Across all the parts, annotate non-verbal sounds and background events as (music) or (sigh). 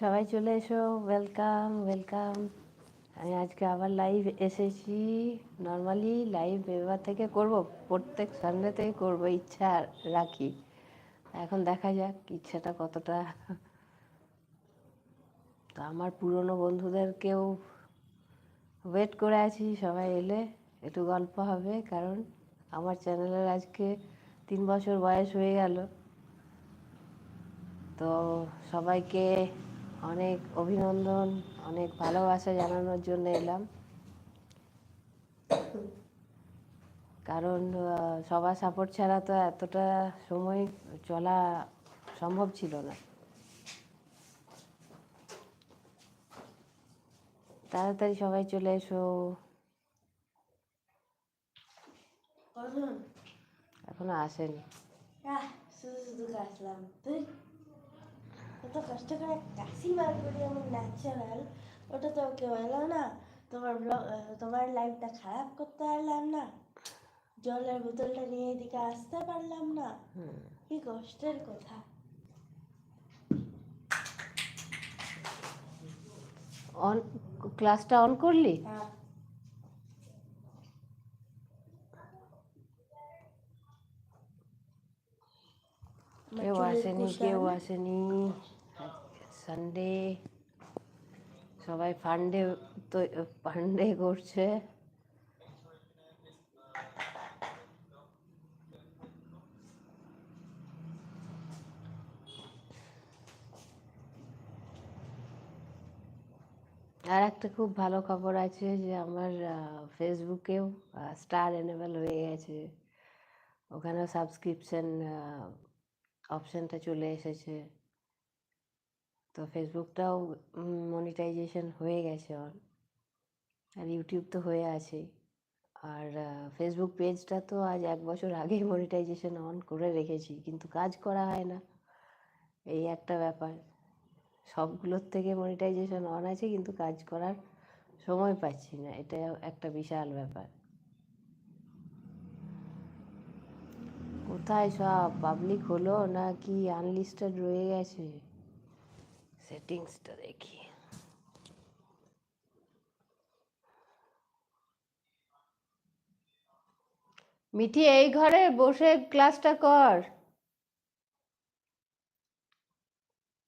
সবাই চলে এসো। ওয়েলকাম ওয়েলকাম আমি আজকে আবার লাইভ এসেছি। নর্মালি লাইভ এবার থেকে করব, প্রত্যেক সানডে থেকে করব, ইচ্ছা রাখি। এখন দেখা যাক ইচ্ছাটা কতটা। তো আমার পুরনো বন্ধুদেরকেও ওয়েট করে আছি, সবাই এলে। একটু গল্প হবে, কারণ আমার চ্যানেলের আজকে তিন বছর বয়স হয়ে গেল। তো সবাইকে অনেক অভিনন্দন অনেক ভালোবাসা জানানোর জন্য এলাম। কারণ সবার সাপোর্ট ছাড়া তো এতটা সময় চলা সম্ভব ছিল না। তাড়াতাড়ি সবাই চলে এসো। এখনও আসেনি। আহ শুধু শুধু কাশলাম তুই? এত কষ্ট করে কাশি বার করি আমি ন্যাচারাল ওটা তো কেউ এলো না। তোমার ব্লগ তোমার লাইফটা খারাপ করতে পারলাম না। জলের বোতলটা নিয়ে এদিকে আসতে পারলাম না। কি কষ্টের কথা। অন ক্লাসটা অন করলি? হ্যাঁ। কেউ আসেনি কেউ আসেনি। সানডে সবাই ফান্ডে তো ফান্ডে করছে। আর একটা খুব ভালো খবর আছে যে আমার ফেসবুকেও স্টার এনেবেল হয়ে গেছে। ওখানেও সাবস্ক্রিপশন অপশানটা চলে এসেছে। তো ফেসবুকটাও মনিটাইজেশন হয়ে গেছে অন, আর ইউটিউব তো হয়ে আছেই। আর ফেসবুক পেজটা তো আজ এক বছর আগেই মনিটাইজেশন অন করে রেখেছি, কিন্তু কাজ করা হয় না। এই একটা ব্যাপার। সবগুলোর থেকে মনিটাইজেশন অন আছে, কিন্তু কাজ করার সময় পাচ্ছি না। এটা একটা বিশাল ব্যাপার। কোথায় সব? পাবলিক হলো না কি? আনলিস্টেড রয়ে গেছে? সেটিংসটা দেখি। মিঠি, এই ঘরে বসে ক্লাসটা কর।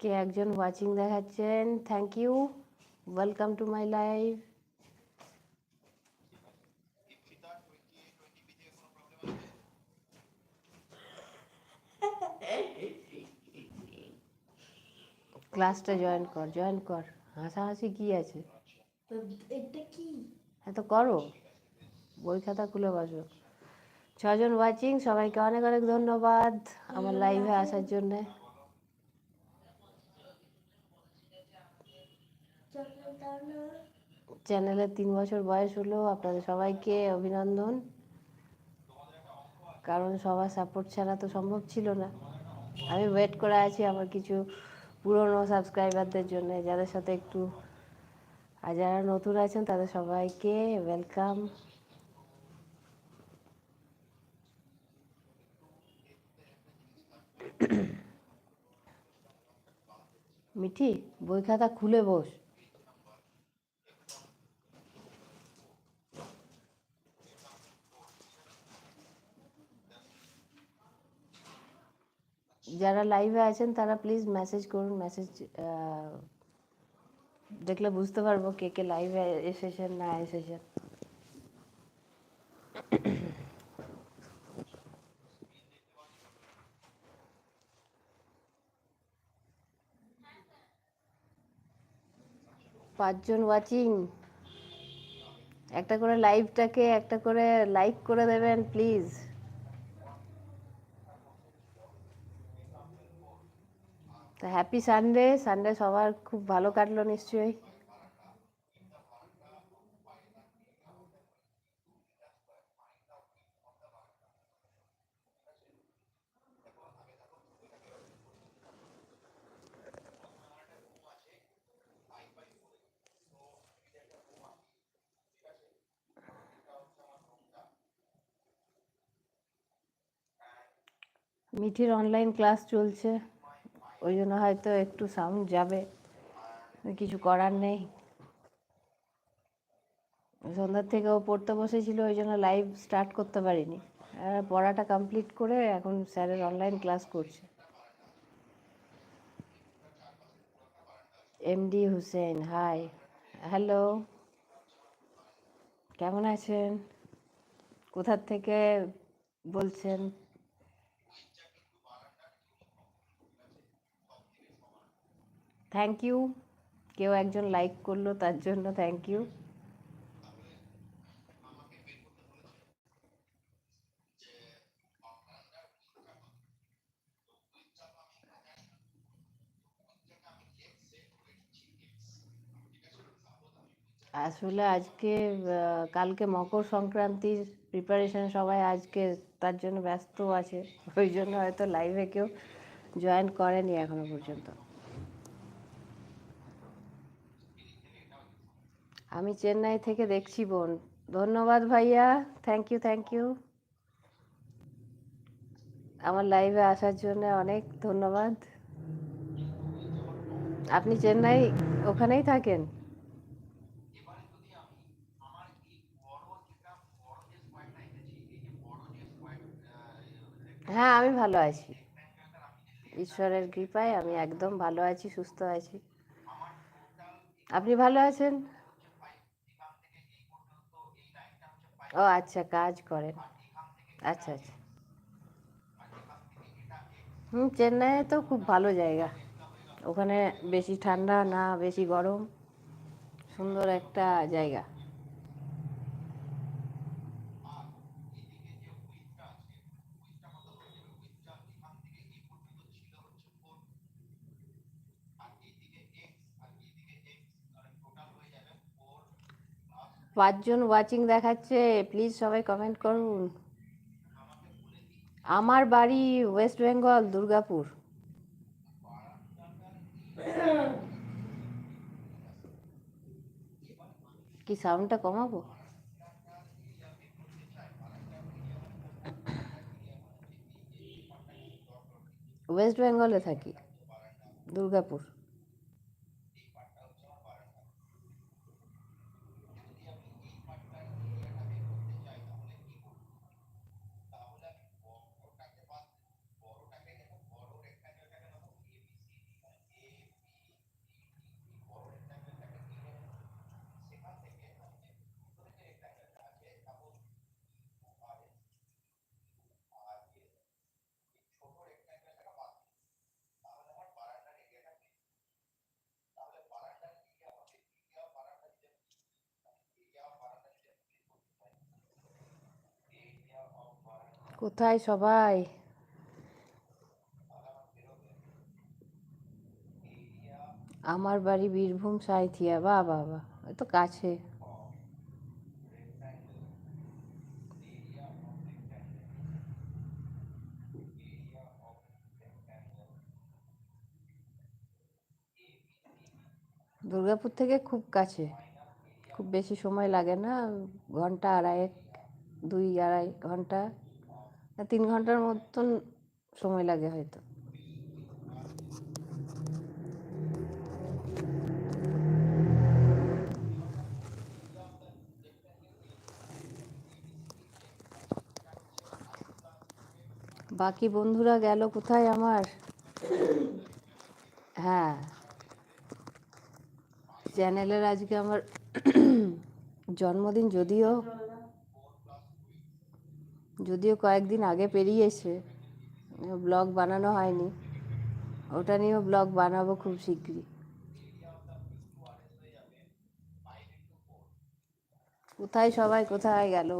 কে একজন ওয়াচিং দেখাচ্ছেন? Thank you welcome to my live ক্লাসটা জয়েন কর জয়েন কর। হাসাহাসি কি আছে? তো এটা কি? হ্যাঁ তো করো। বই খাতা খুলে বসো। ছজন ওয়াচিং সবাইকে অনেক অনেক ধন্যবাদ আমার লাইভে আসার জন্যে। চ্যানেলের তিন বছর বয়স হলো আপনাদের সবাইকে অভিনন্দন। কারণ সবার সাপোর্ট ছাড়া তো সম্ভব ছিল না। আমি ওয়েট করে আছি আমার কিছু পুরনো সাবস্ক্রাইবারদের জন্য, যাদের সাথে একটু, আর যারা নতুন আছেন, তাদের সবাইকে ওয়েলকাম মিঠি বই খাতা খুলে বস। যারা লাইভে আছেন, তারা প্লিজ মেসেজ করুন মেসেজ দেখলে বুঝতে পারব কে কে লাইভে এসেছেন, না এসেছেন। পাঁচজন ওয়াচিং একটা করে লাইভটাকে একটা করে লাইক করে দেবেন প্লিজ তা হ্যাপি সানডে সানডে সবার খুব ভালো কাটলো নিশ্চয়ই। মিঠির অনলাইন ক্লাস চলছে। ওই জন্য হয়তো একটু সাউন্ড যাবে। কিছু করার নেই। সন্ধ্যার থেকে ও পড়তে বসেছিল, ওই জন্য লাইভ স্টার্ট করতে পারিনি। পড়াটা কমপ্লিট করে এখন স্যারের অনলাইন ক্লাস করছে। এমডি হুসেন হাই হ্যালো কেমন আছেন? কোথার থেকে বলছেন? থ্যাংক ইউ কেউ একজন লাইক করল, তার জন্য থ্যাংক ইউ আসলে আজকে কালকে মকর সংক্রান্তির প্রিপারেশন সবাই আজকে তার জন্য ব্যস্ত আছে। ওই জন্য হয়তো লাইভে কেউ জয়েন করেনি এখনও পর্যন্ত। আমি চেন্নাই থেকে দেখছি বোন। ধন্যবাদ ভাইয়া। থ্যাংক ইউ থ্যাংক ইউ আমার লাইভে আসার জন্য অনেক ধন্যবাদ। আপনি চেন্নাই ওখানেই থাকেন? হ্যাঁ আমি ভালো আছি। ঈশ্বরের কৃপায় আমি একদম ভালো আছি, সুস্থ আছি। আপনি ভালো আছেন? ও আচ্ছা কাজ করেন। আচ্ছা আচ্ছা। হুম, চেন্নাইয়ে তো খুব ভালো জায়গা। ওখানে বেশি ঠান্ডা না, বেশি গরম। সুন্দর একটা জায়গা। পাঁচজন ওয়াচিং দেখাচ্ছে প্লিজ সবাই কমেন্ট করুন। আমার বাড়ি ওয়েস্ট বেঙ্গল দুর্গাপুর। কি সাউন্ডটা কমাবো? ওয়েস্ট বেঙ্গলে থাকি, দুর্গাপুর। কোথায় সবাই? আমার বাড়ি বীরভূম, সাঁইথিয়া। বা বাবা তো কাছে। দুর্গাপুর থেকে খুব কাছে। খুব বেশি সময় লাগে না, ঘণ্টা আড়াইক দুই আড়াই ঘণ্টা। তিন ঘণ্টার মতন সময় লাগে হয়তো। বাকি বন্ধুরা গেল কোথায় আমার? হ্যাঁ। চ্যানেলের আজকে আমার জন্মদিন যদিও যদিও কয়েকদিন আগে পেরিয়েছে, ব্লগ বানানো হয়নি। ওটা নিয়েও ব্লগ বানাবো খুব শীঘ্রই কোথায় সবাই? কোথায় গেল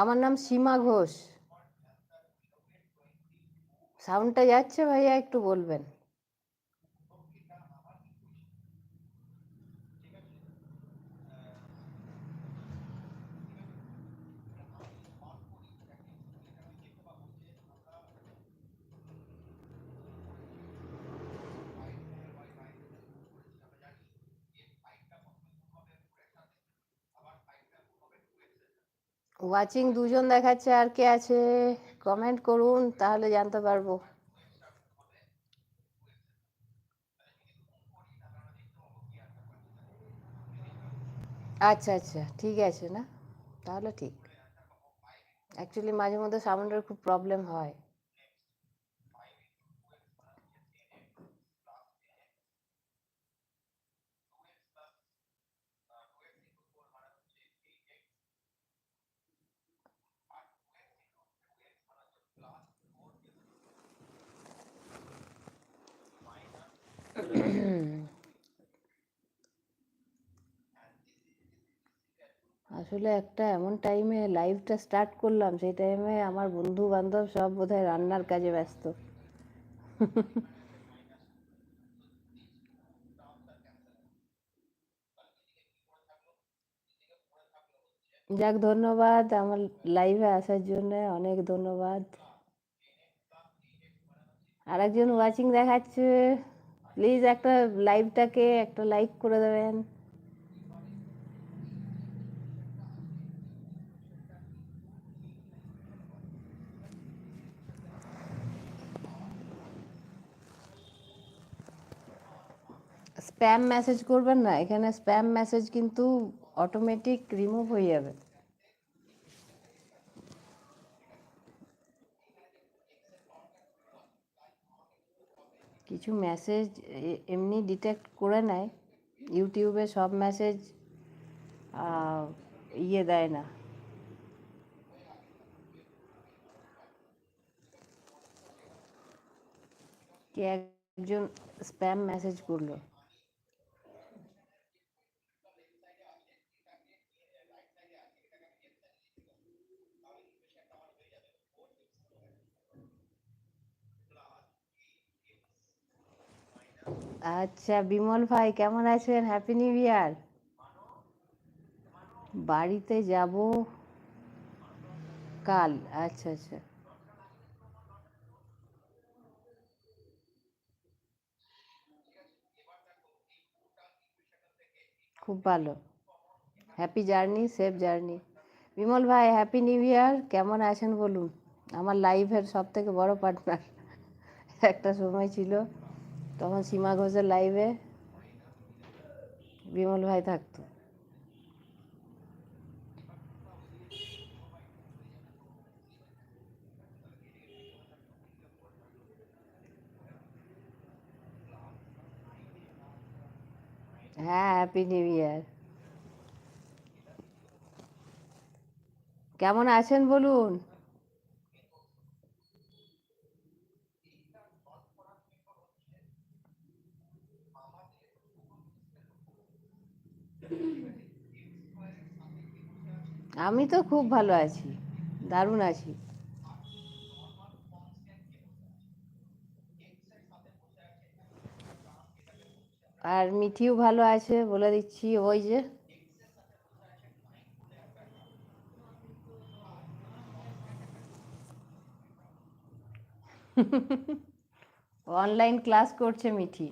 আমার নাম সীমা ঘোষ। সাউন্ডটা যাচ্ছে ভাইয়া একটু বলবেন। ওয়াচিং দুজন দেখাচ্ছে আর কে আছে কমেন্ট করুন, তাহলে জানতে পারব। আচ্ছা আচ্ছা ঠিক আছে না? তাহলে ঠিক। অ্যাকচুয়ালি মাঝে মধ্যে সাউন্ডের খুব প্রবলেম হয়। আসলে একটা এমন টাইমে লাইভটা স্টার্ট করলাম, সেই টাইমে আমার বন্ধু বান্ধব সব বোধহয় রান্নার কাজে ব্যস্ত। যাক, ধন্যবাদ আমার লাইভে আসার জন্য, অনেক ধন্যবাদ। আরেকজন ওয়াচিং দেখাচ্ছে। প্লিজ একটা লাইভটাকে একটা লাইক করে দেবেন। স্প্যাম মেসেজ করবেন না, এখানে স্প্যাম মেসেজ কিন্তু অটোমেটিক রিমুভ হয়ে যাবে। কিছু মেসেজ এমনি ডিটেক্ট করে নেয় ইউটিউবে সব মেসেজ ইয়ে দেয় না। কে একজন স্প্যাম মেসেজ করল। আচ্ছা বিমল ভাই, কেমন আছেন? হ্যাপি নিউ ইয়ার বাড়িতে যাব কাল। আচ্ছা আচ্ছা। খুব ভালো। Happy journey safe journey Bimal ভাই হ্যাপি নিউ ইয়ার কেমন আছেন বলুন? আমার লাইফের সব থেকে বড় পার্টনার একটা সময় ছিল। তখন সীমা ঘোষের লাইভে বিমল ভাই থাকতো। হ্যাঁ হ্যাপি নিউ ইয়ার কেমন আছেন বলুন? আমি তো খুব ভালো আছি, দারুণ আছি। আর মিঠিও ভালো আছে বলে দিচ্ছি, ওই যে। (laughs) অনলাইন ক্লাস করছে মিঠি।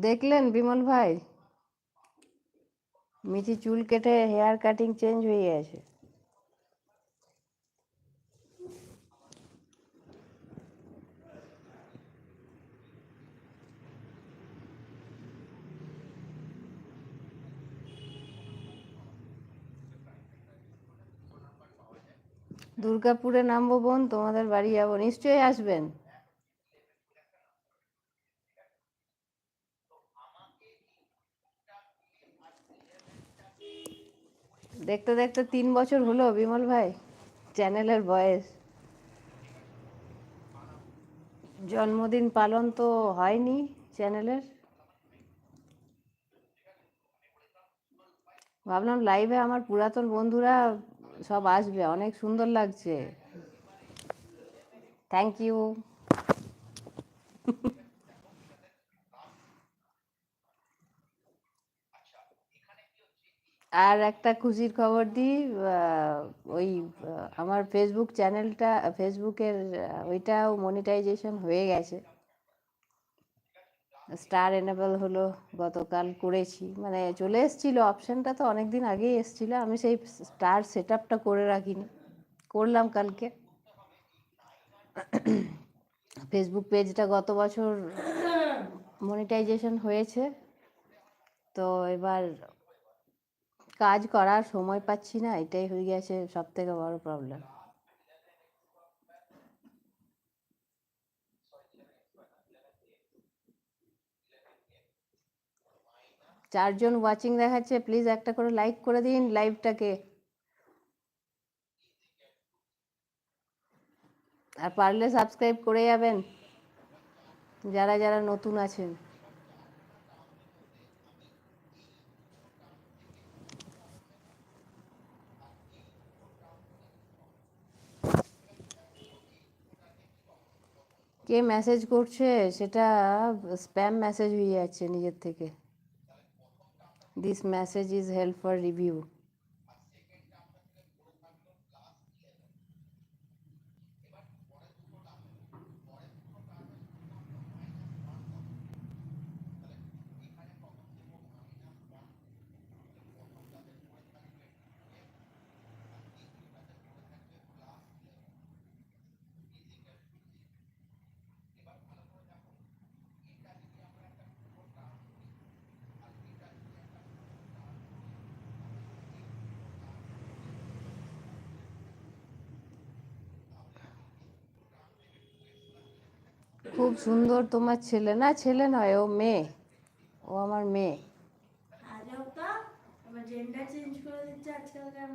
দেখলেন বিমল ভাই? মিঠি চুল কেটে হেয়ার কাটিং চেঞ্জ হয়ে গেছে। দুর্গাপুরে নামবো বোন, তোমাদের বাড়ি যাব। নিশ্চয়ই আসবেন। দেখতে দেখতে তিন বছর হলো বিমল ভাই চ্যানেলের বয়স। জন্মদিন পালন তো হয়নি চ্যানেলের ভাবলাম লাইভে আমার পুরাতন বন্ধুরা সব আসবে, অনেক সুন্দর লাগছে। থ্যাংক ইউ আর একটা খুশির খবর দিই ওই আমার ফেসবুক চ্যানেলটা ফেসবুকের ওইটাও মনিটাইজেশন হয়ে গেছে। স্টার এনেবল হলো, গতকাল করেছি। মানে চলে এসেছিল অপশনটা তো অনেক দিন আগেই এসেছিল, আমি সেই স্টার সেট আপটা করে রাখিনি। করলাম কালকে। ফেসবুক পেজটা গত বছর মনিটাইজেশন হয়েছে। তো এবার কাজ করার সময় পাচ্ছি না, এটাই হয়ে গেছে সব থেকে বড় প্রবলেম চারজন ওয়াচিং দেখাচ্ছে প্লিজ একটা করে লাইক করে দিন লাইভটাকে আর পারলে সাবস্ক্রাইব করে যাবেন। যারা যারা নতুন আছেন। কে মেসেজ করছে, সেটা স্প্যাম মেসেজ হয়ে যাচ্ছে নিজের থেকে। This message is help for review খুব সুন্দর তোমার ছেলে। না, ছেলে নয়, ও মেয়ে। ও আমার মেয়ে। আমার জেন্ডার চেঞ্জ করে দিচ্ছে আজকালকার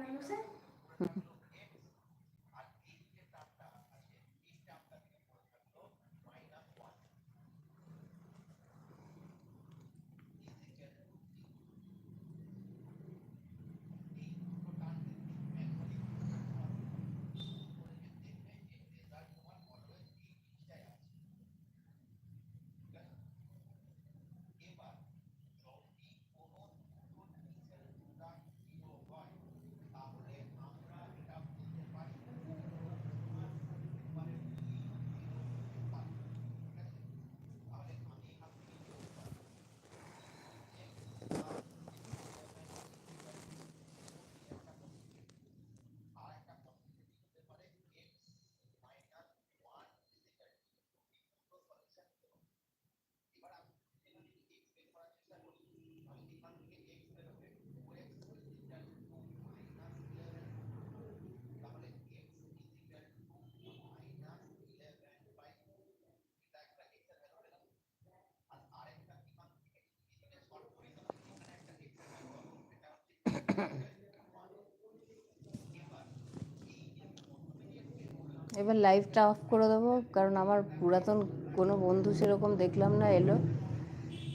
এবার লাইভটা অফ করে দেবো, কারণ আমার পুরাতন কোনো বন্ধু সেরকম দেখলাম না এলো।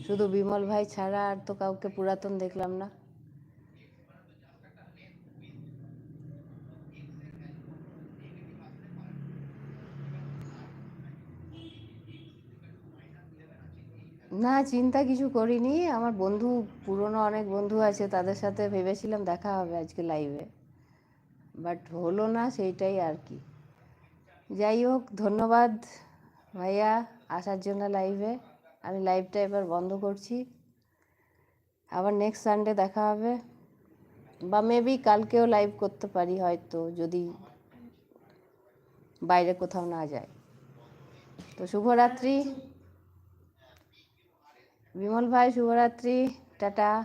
শুধু বিমল ভাই ছাড়া আর তো কাউকে পুরাতন দেখলাম না। না, চিন্তা কিছু করিনি। আমার বন্ধু, পুরনো অনেক বন্ধু আছে, তাদের সাথে ভেবেছিলাম দেখা হবে আজকে লাইভে বাট হলো না, সেইটাই আর কি। যাই হোক, ধন্যবাদ ভাইয়া আসার জন্য লাইভে আমি লাইভটা এবার বন্ধ করছি। আবার নেক্সট সানডে দেখা হবে। বা মেবি কালকেও লাইভ করতে পারি হয়তো, যদি বাইরে কোথাও না যায়। তো শুভরাত্রি। বিমল ভাই, শুভরাত্রি। টাটা।